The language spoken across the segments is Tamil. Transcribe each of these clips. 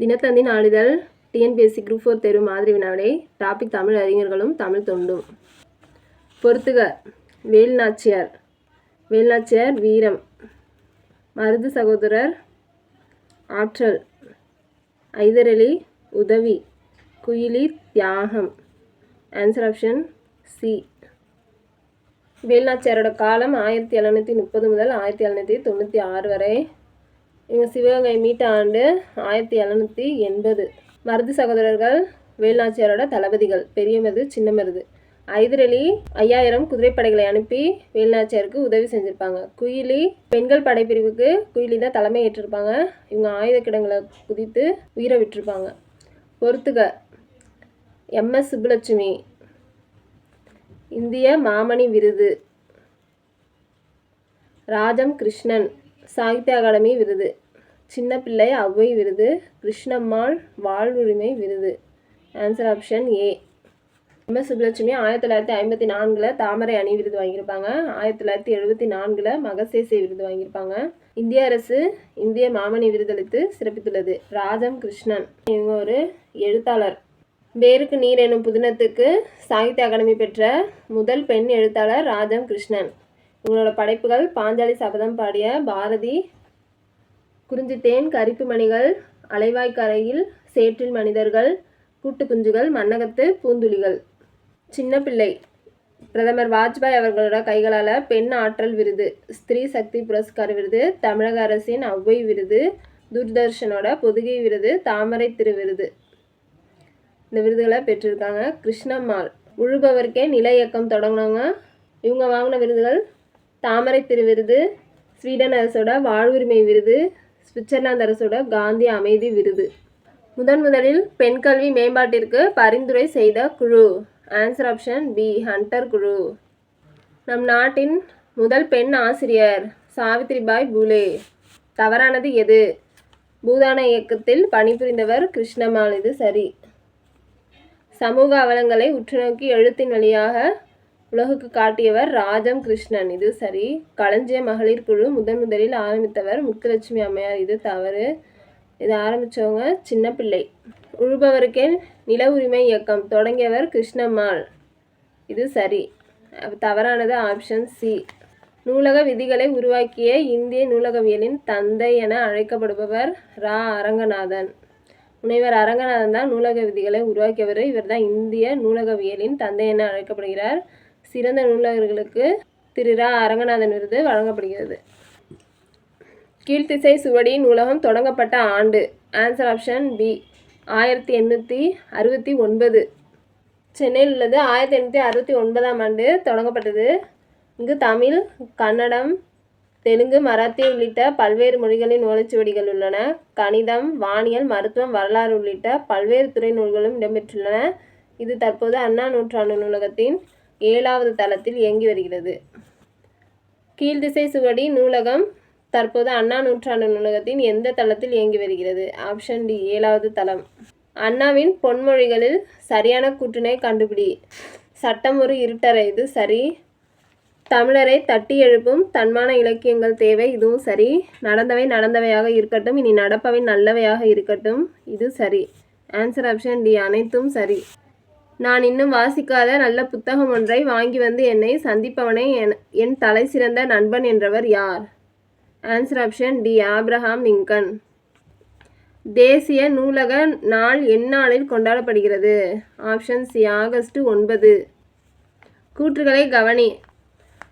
தினத்தந்தி நாளிதழ் டிஎன்பிஎஸ்சி குரூப் ஃபோர் தேர்வு மாதிரி வினாவிடை டாபிக் தமிழ் அறிஞர்களும் தமிழ் தொண்டும். பொறுத்துக வேல்நாச்சியார். வேல்நாச்சியார் வீரம். மருது சகோதரர் ஆற்றல். ஐதரளி உதவி. குயிலி தியாகம். ஆன்சர் ஆப்ஷன் சி வேல்நாச்சியாரோட காலம் ஆயிரத்தி எழுநூற்றி முப்பது முதல் ஆயிரத்தி எழுநூற்றி தொண்ணூற்றி ஆறு வரை இவங்க சிவகங்கை மீட்ட ஆண்டு ஆயிரத்தி எழுநூற்றி எண்பது. மருது சகோதரர்கள் வேல்நாச்சியாரோட தளபதிகள் பெரிய மருது சின்ன மருது ஐதரளி ஐயாயிரம் குதிரைப்படைகளை அனுப்பி வேல்நாச்சியாருக்கு உதவி செஞ்சுருப்பாங்க. குயிலி பெண்கள் படைப்பிரிவுக்கு குயிலி தான் தலைமை ஏற்றிருப்பாங்க. இவங்க ஆயுத கிடங்களை குதித்து உயிரை விட்டுருப்பாங்க. பொறுத்துக எம்எஸ் சுப்புலட்சுமி இந்திய மாமணி விருது. ராஜம் கிருஷ்ணன் சாகித்ய அகாடமி விருது. சின்ன பிள்ளை அவ்வை விருது. கிருஷ்ணம்மாள் வாழ்வுரிமை விருது. Answer option A M. S. Subbulakshmi ஆயிரத்தி தொள்ளாயிரத்தி ஐம்பத்தி நான்கில் தாமரை அணி விருது வாங்கியிருப்பாங்க. ஆயிரத்தி தொள்ளாயிரத்தி எழுபத்தி நான்கில் மகசேசே விருது வாங்கியிருப்பாங்க. இந்திய அரசு இந்திய மாமணி விருதளித்து சிறப்பித்துள்ளது. ராஜம் கிருஷ்ணன். இவங்க ஒரு எழுத்தாளர். வேருக்கு நீர் எனும் புதினத்துக்கு சாகித்ய அகாடமி பெற்ற முதல் பெண் எழுத்தாளர் ராஜம் கிருஷ்ணன். இவங்களோட படைப்புகள் பாஞ்சாலி சபதம் பாடிய பாரதி குறிஞ்சித்தேன் கரிப்பு மணிகள் அலைவாய்க்கரையில் சேற்றில் மனிதர்கள் கூட்டு குஞ்சுகள் பூந்துளிகள். சின்ன பிள்ளை. பிரதமர் வாஜ்பாய் அவர்களோட கைகளால் பெண் ஆற்றல் விருது ஸ்திரீ சக்தி புரஸ்கார் விருது தமிழக அரசின் ஒளவை விருது தூர்தர்ஷனோட பொதுகை விருது தாமரை திரு விருது. இந்த விருதுகளை பெற்றிருக்காங்க கிருஷ்ணம்மாள். உழுபவர்க்கே நில இயக்கம் தொடங்கினவங்க. இவங்க வாங்கின விருதுகள் தாமரை திருவிருது ஸ்வீடன் அரசோட வாழ்வுரிமை விருது சுவிட்சர்லாந்து அரசோட காந்தி அமைதி விருது. முதன் முதலில் பெண் கல்வி மேம்பாட்டிற்கு பரிந்துரை செய்த குழு. ஆன்சர் ஆப்ஷன் பி ஹண்டர் குழு. நம் நாட்டின் முதல் பெண் ஆசிரியர் சாவித்ரிபாய் பூலே. தவறானது எது? பூதான இயக்கத்தில் பணிபுரிந்தவர் கிருஷ்ணமால் இது சரி. சமூக அவலங்களை உற்றுநோக்கி எழுத்தின் வழியாக உலகுக்கு காட்டியவர் ராஜம் கிருஷ்ணன். இது சரி. களஞ்சிய மகளிர் குழு முதன் முதலில் ஆரம்பித்தவர் முத்துலட்சுமி அம்மையார். இது தவறு. இது ஆரம்பித்தவங்க சின்ன பிள்ளை உழுபவருக்கே நில உரிமை இயக்கம். தொடங்கியவர் கிருஷ்ணம்மாள். இது சரி. தவறானது ஆப்ஷன் சி நூலக விதிகளை உருவாக்கிய இந்திய நூலகவியலின் தந்தை என அழைக்கப்படுபவர் ரா. அரங்கநாதன். முனைவர் அரங்கநாதன் தான் நூலக விதிகளை உருவாக்கியவர். இவர் தான் இந்திய நூலகவியலின் தந்தை என அழைக்கப்படுகிறார். சிறந்த நூலகர்களுக்கு திரு ரா. அரங்கநாதன் விருது வழங்கப்படுகிறது. கீழ்த்திசை சுவடி நூலகம் தொடங்கப்பட்ட ஆண்டு. ஆன்சர் ஆப்ஷன் பி ஆயிரத்தி எண்ணூற்றி அறுபத்தி ஒன்பது. சென்னையில் உள்ளது. ஆயிரத்தி எண்ணூற்றி அறுபத்தி ஒன்பதாம் ஆண்டு தொடங்கப்பட்டது. இங்கு தமிழ் கன்னடம் தெலுங்கு மராத்தி உள்ளிட்ட பல்வேறு மொழிகளின் ஓலைச்சுவடிகள் உள்ளன. கணிதம் வானியல் மருத்துவம் வரலாறு உள்ளிட்ட பல்வேறு துறை நூல்களும் இடம்பெற்றுள்ளன. இது தற்போது அண்ணா நூற்றாண்டு நூலகத்தின் ஏழாவது தளத்தில் இயங்கி வருகிறது. கீழ்திசை சுவடி நூலகம். தற்போது அண்ணா நூற்றாண்டு நூலகத்தின் எந்த தளத்தில் இயங்கி வருகிறது? ஆப்ஷன் டி ஏழாவது தளம். அண்ணாவின் பொன்மொழிகளில் சரியான கூற்றினை கண்டுபிடி. சட்டம் ஒரு இருட்டறை இது சரி. தமிழரை தட்டி எழுப்பும் தன்மான இலக்கியங்கள் தேவை இதுவும் சரி. நடந்தவை நடந்தவையாக இருக்கட்டும் இனி நடப்பவை நல்லவையாக இருக்கட்டும் இது சரி. ஆன்சர் ஆப்ஷன் டி அனைத்தும் சரி. நான் இன்னும் வாசிக்காத நல்ல புத்தகம் ஒன்றை வாங்கி வந்து என்னை சந்திப்பவனை என் என் தலை சிறந்த நண்பன் என்றவர் யார்? Answer option D Abraham Lincoln தேசிய நூலக நாள் எந்நாளில் கொண்டாடப்படுகிறது? ஆப்ஷன் சி ஆகஸ்ட் ஒன்பது. கூற்றுகளை கவனி.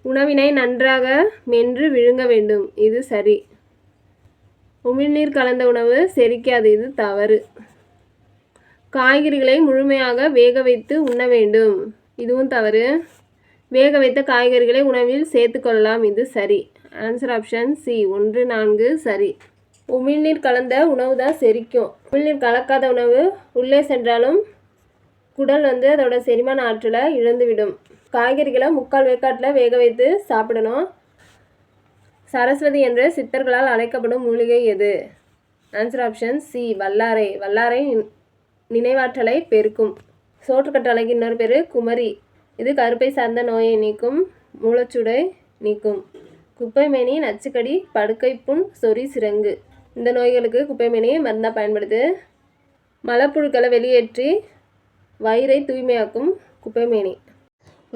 உணவினை நன்றாக மென்று விழுங்க வேண்டும். இது சரி. உமிழ்நீர் கலந்த உணவு செரிக்காது. இது தவறு. காய்கறிகளை முழுமையாக வேக வைத்து உண்ண வேண்டும். இதுவும் தவறு. வேக வைத்த காய்கறிகளை உணவில் சேர்த்துக்கொள்ளலாம் இது சரி. ஆன்சர் ஆப்ஷன் சி ஒன்று நான்கு சரி. உமிழ்நீர் கலந்த உணவு தான் செரிக்கும். உமிழ்நீர் கலக்காத உணவு உள்ளே சென்றாலும் குடல் வந்து அதோட செரிமான ஆற்றலை இழந்துவிடும். காய்கறிகளை முக்கால் வேக்காட்டில் வேக வைத்து சாப்பிடணும். சரஸ்வதி என்ற சித்தர்களால் அழைக்கப்படும் மூலிகை எது? ஆன்சர் ஆப்ஷன் சி வல்லாரை. வல்லாரை நினைவாற்றலை பெருக்கும். சோற்றுக்கற்றாழைக்கு இன்னொரு பேர் குமரி. இது கருப்பை சார்ந்த நோயை நீக்கும் மூலச்சுடை நீக்கும். குப்பைமேனி நச்சுக்கடி படுக்கை புண் சொறி சிறங்கு. இந்த நோய்களுக்கு குப்பைமேனியை மருந்தாக பயன்படுது. மலப்புழுக்களை வெளியேற்றி வயிறை தூய்மையாக்கும் குப்பைமேனி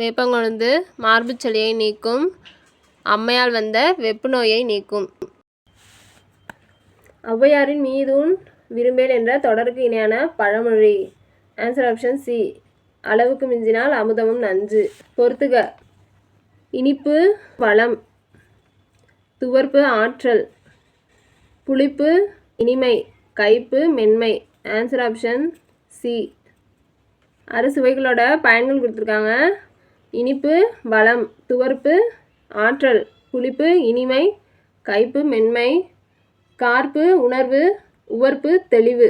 வேப்பங்கொழுந்து மார்புச்சளியை நீக்கும் அம்மையால் வந்த வெப்பு நோயை நீக்கும். ஔவையாரின் மீதூன் விரும்பேல் என்ற தொடருக்கு இணையான பழமொழி. ஆன்சர் ஆப்ஷன் சி அளவுக்கு மிஞ்சினால் அமுதமும் நஞ்சு. பொறுத்துக. இனிப்பு வளம். துவர்ப்பு ஆற்றல். புளிப்பு இனிமை. கைப்பு மென்மை. ஆன்சர் ஆப்ஷன் சி அறுசுவைகளோட பயன்கள் கொடுத்துருக்காங்க. இனிப்பு வளம். துவர்ப்பு ஆற்றல். புளிப்பு இனிமை. கைப்பு மென்மை. கார்ப்பு உணர்வு. உவர்ப்பு தெளிவு.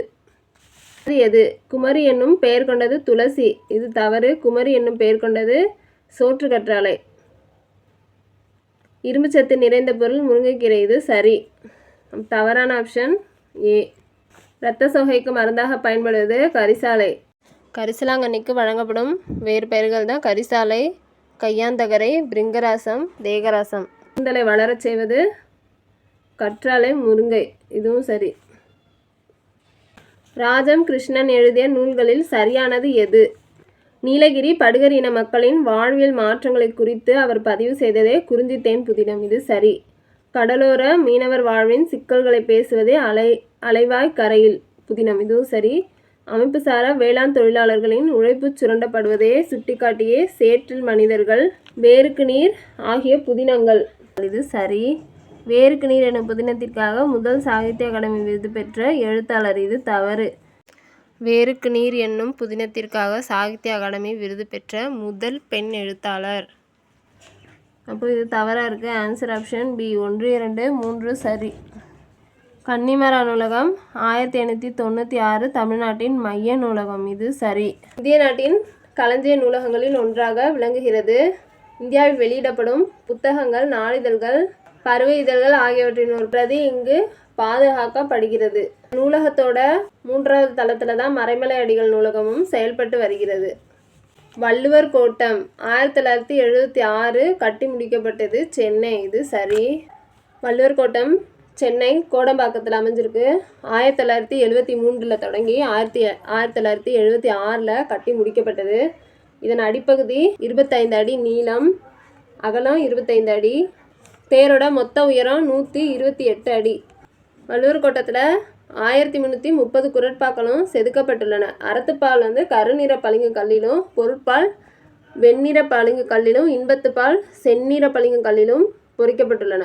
எது? குமரி என்னும் பெயர் கொண்டது துளசி. இது தவறு. குமரி என்னும் பெயர் கொண்டது சோற்று கற்றாழை. இரும்புச்சத்து நிறைந்த பொருள் முருங்கைக்கீரை. இது சரி. தவறான ஆப்ஷன் ஏ இரத்த சோகைக்கு மருந்தாக பயன்படுவது கரிசாலை. கரிசலாங்கண்ணிக்கு வழங்கப்படும் வேறு பெயர்கள் தான் கரிசாலை கையாந்தகரை பிரிங்கராசம் தேகராசம். கூந்தலை வளரச் செய்வது கற்றாழை முருங்கை. இதுவும் சரி. ராஜம் கிருஷ்ணன் எழுதிய நூல்களில் சரியானது எது? நீலகிரி படுகர் இன மக்களின் வாழ்வியல் மாற்றங்களை குறித்து அவர் பதிவு செய்ததே குறிஞ்சித்தேன் புதினம். இது சரி. கடலோர மீனவர் வாழ்வின் சிக்கல்களை பேசுவதே அலை அலைவாய் கரையில் புதினம். இதுவும் சரி. அமைப்புசார வேளாண் தொழிலாளர்களின் உழைப்பு சுரண்டப்படுவதே சுட்டிக்காட்டியே சேற்றில் மனிதர்கள் வேருக்கு நீர் ஆகிய புதினங்கள். இது சரி. வேருக்கு நீர் எனும் புதினத்திற்காக முதல் சாகித்ய அகாடமி விருது பெற்ற எழுத்தாளர் இது தவறு. வேருக்கு நீர் என்னும் புதினத்திற்காக சாகித்ய அகாடமி விருது பெற்ற முதல் பெண் எழுத்தாளர். அப்போ இது தவறாக இருக்குது ஆன்சர் ஆப்ஷன் பி ஒன்று இரண்டு மூன்று சரி. கன்னிமரா நூலகம் ஆயிரத்தி எண்ணூற்றி தொண்ணூற்றி ஆறு தமிழ்நாட்டின் மைய நூலகம். இது சரி. இந்திய நாட்டின் களஞ்சிய நூலகங்களில் ஒன்றாக விளங்குகிறது. இந்தியாவில் வெளியிடப்படும் புத்தகங்கள் நாளிதழ்கள் பருவ இதழ்கள் ஆகியவற்றின் ஒரு பிரதி இங்கு பாதுகாக்கப்படுகிறது. நூலகத்தோட மூன்றாவது தளத்தில் தான் மறைமலை அடிகள் நூலகமும் செயல்பட்டு வருகிறது. வள்ளுவர் கோட்டம் ஆயிரத்தி தொள்ளாயிரத்தி எழுபத்தி ஆறு கட்டி முடிக்கப்பட்டது சென்னை. இது சரி. வள்ளுவர் கோட்டம் சென்னை கோடம்பாக்கத்தில் அமைஞ்சிருக்கு. ஆயிரத்தி தொள்ளாயிரத்தி எழுபத்தி மூன்றில் தொடங்கி ஆயிரத்தி ஆயிரத்தி தொள்ளாயிரத்தி எழுபத்தி ஆறில் கட்டி முடிக்கப்பட்டது. இதன் அடிப்பகுதி இருபத்தைந்து அடி நீளம் அகலம் இருபத்தைந்து அடி தேரோட மொத்த உயரம் நூற்றி இருபத்தி எட்டு அடி. வள்ளுவர் கோட்டத்தில் ஆயிரத்தி முந்நூற்றி முப்பது குரட்பாக்களும் செதுக்கப்பட்டுள்ளன. அறத்துப்பால் வந்து கருநிற பளிங்கு கல்லிலும் பொருட்பால் வெண்ணிற பளிங்கு கல்லிலும் இன்பத்துப்பால் செந்நிற பளிங்கு கல்லிலும் பொறிக்கப்பட்டுள்ளன.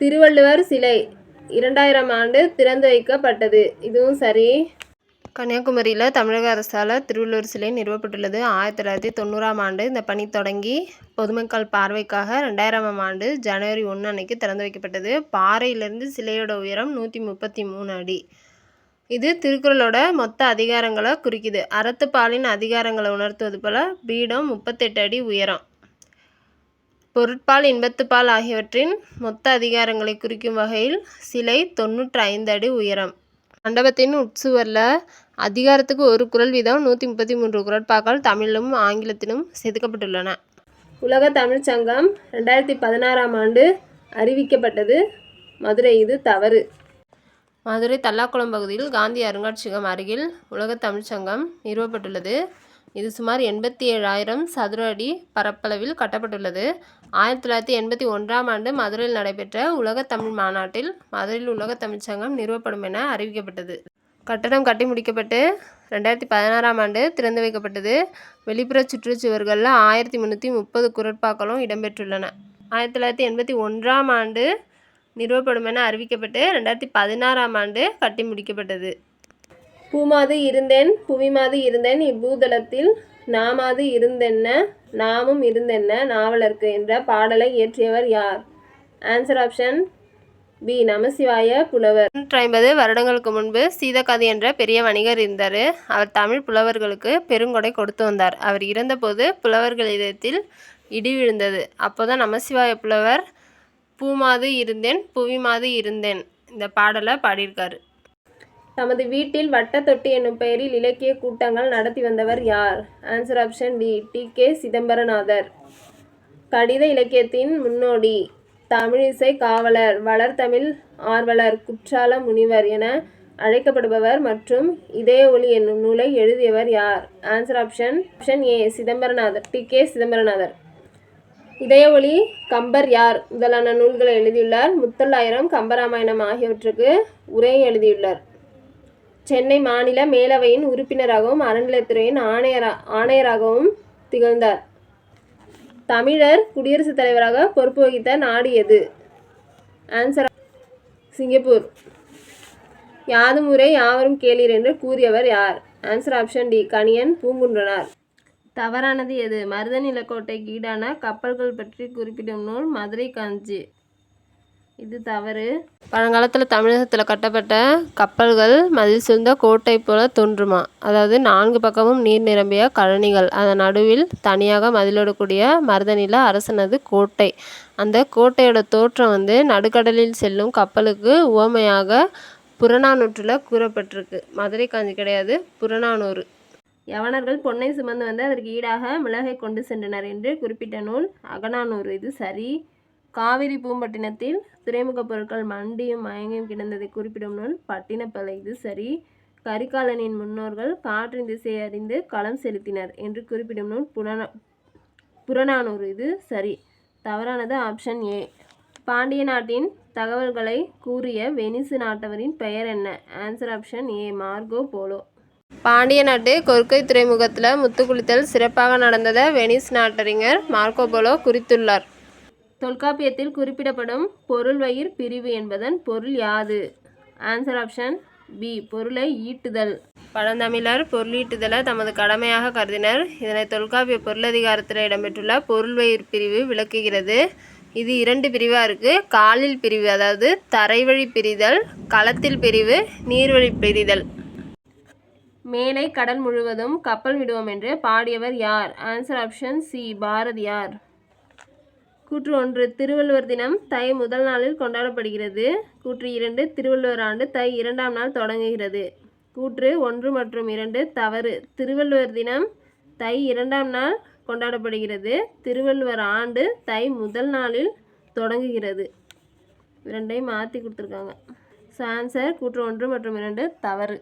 திருவள்ளுவர் சிலை இரண்டாயிரம் ஆண்டு திறந்து வைக்கப்பட்டது. இதுவும் சரி. கன்னியாகுமரியில் தமிழக அரசால் திருவள்ளுவர் சிலை நிறுவப்பட்டுள்ளது. ஆயிரத்தி தொள்ளாயிரத்தி தொண்ணூறாம் ஆண்டு இந்த பணி தொடங்கி பொதுமக்கள் பார்வைக்காக ரெண்டாயிரமாம் ஆண்டு ஜனவரி ஒன்று அன்னைக்கு திறந்து வைக்கப்பட்டது. பாறையிலிருந்து சிலையோட உயரம் நூற்றி முப்பத்தி மூணு அடி. இது திருக்குறளோட மொத்த அதிகாரங்களை குறிக்குது. அறத்துப்பாலின் அதிகாரங்களை உணர்த்துவது போல பீடம் முப்பத்தெட்டு அடி உயரம். பொருட்பால் இன்பத்துப்பால் ஆகியவற்றின் மொத்த அதிகாரங்களை குறிக்கும் வகையில் சிலை தொண்ணூற்றி ஐந்து அடி உயரம். மண்டபத்தின் உட்சுவரில் அதிகாரத்துக்கு ஒரு குறள் வீதம் நூற்றி முப்பத்தி மூன்று குரட்பாக்கள் தமிழிலும் ஆங்கிலத்திலும் செதுக்கப்பட்டுள்ளன. உலக தமிழ்ச் சங்கம் ரெண்டாயிரத்தி பதினாறாம் ஆண்டு அறிவிக்கப்பட்டது. மதுரை இது தவறு. மதுரை தல்லாக்குளம் பகுதியில் காந்தி அருங்காட்சியகம் அருகில் உலக தமிழ்ச் சங்கம் நிறுவப்பட்டுள்ளது. இது சுமார் எண்பத்தி ஏழாயிரம் சதுர அடி பரப்பளவில் கட்டப்பட்டுள்ளது. ஆயிரத்தி தொள்ளாயிரத்தி எண்பத்தி ஒன்றாம் ஆண்டு மதுரையில் நடைபெற்ற உலக தமிழ் மாநாட்டில் மதுரையில் உலக தமிழ்ச் சங்கம் நிறுவப்படும் என அறிவிக்கப்பட்டது. கட்டடம் கட்டி முடிக்கப்பட்டு ரெண்டாயிரத்தி பதினாறாம் ஆண்டு திறந்து வைக்கப்பட்டது. வெளிப்புற சுற்றுச்சுவர்களில் ஆயிரத்தி முந்நூற்றி முப்பது குரட்பாக்களும் இடம்பெற்றுள்ளன. ஆயிரத்தி தொள்ளாயிரத்தி எண்பத்தி ஒன்றாம் ஆண்டு நிறுவப்படும் என அறிவிக்கப்பட்டு ரெண்டாயிரத்தி பதினாறாம் ஆண்டு கட்டி முடிக்கப்பட்டது. பூமாது இருந்தேன் புவிமாது இருந்தேன் இப்பூதளத்தில் நாமாது இருந்தென்ன நாமும் இருந்தென்ன நாவலர்க்கு என்ற பாடலை இயற்றியவர் யார்? ஆன்சர் ஆப்ஷன் பி நமசிவாய புலவர். நூற்றி ஐம்பது வருடங்களுக்கு முன்பு சீதக்காதி என்ற பெரிய வணிகர் இருந்தார். அவர் தமிழ் புலவர்களுக்கு பெருங்கொடை கொடுத்து வந்தார். அவர் இறந்தபோது புலவர்கள் இதயத்தில் இடி விழுந்தது. அப்போதான் நமசிவாய புலவர் பூமாது இருந்தேன் புவிமாது இருந்தேன் இந்த பாடலை பாடியிருக்காரு. தமது வீட்டில் வட்ட தொட்டி என்னும் பெயரில் இலக்கிய கூட்டங்கள் நடத்தி வந்தவர் யார்? Answer option D T K Chidambaranathar. கடித இலக்கியத்தின் முன்னோடி. தமிழிசை காவலர் வளர்தமிழ் ஆர்வலர் குற்றால முனிவர் என அழைக்கப்படுபவர் மற்றும் இதய ஒளி என்னும் நூலை எழுதியவர் யார்? Answer option option A Chidambaranathar T K Chidambaranathar. இதய ஒளி கம்பர் யார்? முதலான நூல்களை எழுதியுள்ளார் முத்தொள்ளாயிரம் கம்பராமாயணம் ஆகியவற்றுக்கு உரை எழுதியுள்ளார். சென்னை மாநில மேலவையின் உறுப்பினராகவும் அறநிலையத்துறையின் ஆணையரா ஆணையராகவும் திகழ்ந்தார். தமிழர் குடியரசுத் தலைவராக பொறுப்பு வகித்த நாடு எது? Answer Singapore. யாதும் ஊரே யாவரும் கேளீர் என்று கூறியவர் யார்? Answer option D Kaniyan Poongundranar. தவறானது எது? மருத நிலக்கோட்டைக்கு ஈடான கப்பல்கள் பற்றி குறிப்பிடும் நூல் மதுரை காஞ்சி. இது தவறு. பழங்காலத்தில் தமிழகத்தில் கட்டப்பட்ட கப்பல்கள் மதில் சூழ்ந்த கோட்டை போல தோன்றுமா? அதாவது நான்கு பக்கமும் நீர் நிரம்பிய கழனிகள். அதன் நடுவில் தனியாக மதிலோடக்கூடிய மருதநில அரசனது கோட்டை. அந்த கோட்டையோட தோற்றம் வந்து நடுக்கடலில் செல்லும் கப்பலுக்கு உவமையாக புறநானூற்றில் கூறப்பட்டிருக்கு. மதுரை காஞ்சி கிடையாது புறநானூறு. யவனர்கள் பொன்னை சுமந்து வந்து அதற்கு ஈடாக மிளகை கொண்டு சென்றனர் என்று குறிப்பிட்ட நூல் அகநானூறு. இது சரி. காவிரி பூம்பட்டினத்தில் துறைமுகப் பொருட்கள் மண்டியும் மயங்கியும் கிடந்ததை குறிப்பிடும் நூல் பட்டினப்பலை. இது சரி. கரிகாலனின் முன்னோர்கள் காற்றின் திசையை அறிந்து களம் செலுத்தினர் என்று குறிப்பிடும் நூல் புறநா புறநானூறு. இது சரி. தவறானது ஆப்ஷன் ஏ. பாண்டிய நாட்டின் தகவல்களை கூறிய வெனிசு நாட்டவரின் பெயர் என்ன? Answer option A. Marco Polo. Pandya நாட்டு கொர்க்கை துறைமுகத்தில் முத்துக்குளித்தல் சிறப்பாக நடந்ததை வெனிஸ் நாட்டறிஞர் மார்கோ போலோ குறித்துள்ளார். தொல்காப்பியத்தில் குறிப்பிடப்படும் பொருள் வயிர் பிரிவு என்பதன் பொருள் யாது? ஆன்சர் ஆப்ஷன் பி பொருளை ஈட்டுதல். பழந்தமிழர் பொருளீட்டுதலை தமது கடமையாக கருதினர். இதனை தொல்காப்பிய பொருளதிகாரத்தில் இடம்பெற்றுள்ள பொருள்வயிர் பிரிவு விளக்குகிறது. இது இரண்டு பிரிவாக இருக்குது காலில் பிரிவு அதாவது தரைவழி பிரிதல் களத்தில் பிரிவு நீர்வழி பிரிதல். மேலை கடல் முழுவதும் கப்பல் விடுவோம் என்று பாடியவர் யார்? Answer option C Bharathiyar. கூற்று ஒன்று திருவள்ளுவர் தினம் தை முதல் நாளில் கொண்டாடப்படுகிறது. கூற்று இரண்டு திருவள்ளுவர் ஆண்டு தை இரண்டாம் நாள் தொடங்குகிறது. கூற்று ஒன்று மற்றும் இரண்டு தவறு. திருவள்ளுவர் தினம் தை இரண்டாம் நாள் கொண்டாடப்படுகிறது. திருவள்ளுவர் ஆண்டு தை முதல் நாளில் தொடங்குகிறது. இரண்டையும் மாற்றி கொடுத்துருக்காங்க. ஸோ ஆன்சர் கூற்று ஒன்று மற்றும் இரண்டு தவறு.